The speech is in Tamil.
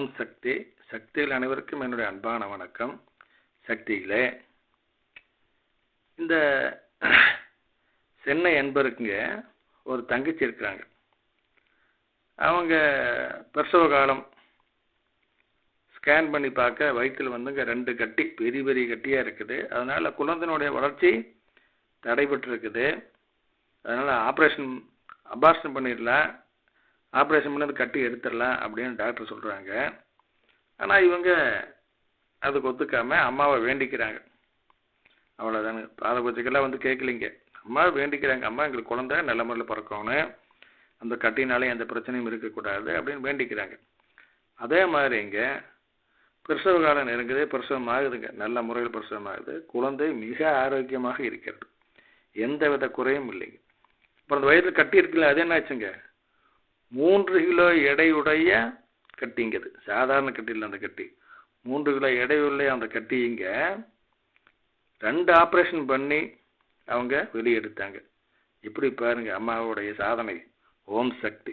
ஓம் சக்தி. சக்தியில் அனைவருக்கும் என்னுடைய அன்பான வணக்கம். சக்திகளே. இந்த சென்னை என்பருக்குங்க ஒரு தங்கச்சி இருக்கிறாங்க. அவங்க பிரசவ காலம் ஸ்கேன் பண்ணி பார்க்க வயிற்றில் வந்துங்க ரெண்டு கட்டி பெரிய பெரிய கட்டியாக இருக்குது. அதனால் குழந்தைனுடைய வளர்ச்சி தடைபட்டு இருக்குது அதனால் ஆப்ரேஷன் அபார்ஷன் பண்ணிடலாம். ஆப்ரேஷன் பண்ணி கட்டி எடுத்துடலாம் அப்படின்னு டாக்டர் சொல்கிறாங்க ஆனால் இவங்க அதுக்கு ஒத்துக்காமல் அம்மாவை வேண்டிக்கிறாங்க. அவ்வளோதானு பாத வந்து கேட்கலிங்க அம்மாவை வேண்டிக்கிறாங்க. அம்மா எங்களுக்கு குழந்தை நல்ல முறையில் பிறக்கணும். அந்த கட்டினாலே எந்த பிரச்சனையும் இருக்கக்கூடாது அப்படின்னு வேண்டிக்கிறாங்க. அதே மாதிரிங்க பிரசவ காலம் நெருங்குது பிரசவம் ஆகுதுங்க. நல்ல முறையில் பிரசவம் ஆகுது. குழந்தை மிக ஆரோக்கியமாக இருக்கிறது. எந்த வித குறையும் இல்லைங்க. அப்புறம் அந்த வயிற்றில் கட்டி இருக்குல்ல அது என்னாச்சுங்க? மூன்று கிலோ எடையுடைய கட்டிங்கிறது சாதாரண கட்டி இல்லை அந்த கட்டி. மூன்று கிலோ எடையுள்ள அந்த கட்டிங்க ரெண்டு ஆப்ரேஷன் பண்ணி அவங்க வெளியெடுத்தாங்க. இப்படி பாருங்கள் அம்மாவுடைய சாதனை ஓம் சக்தி.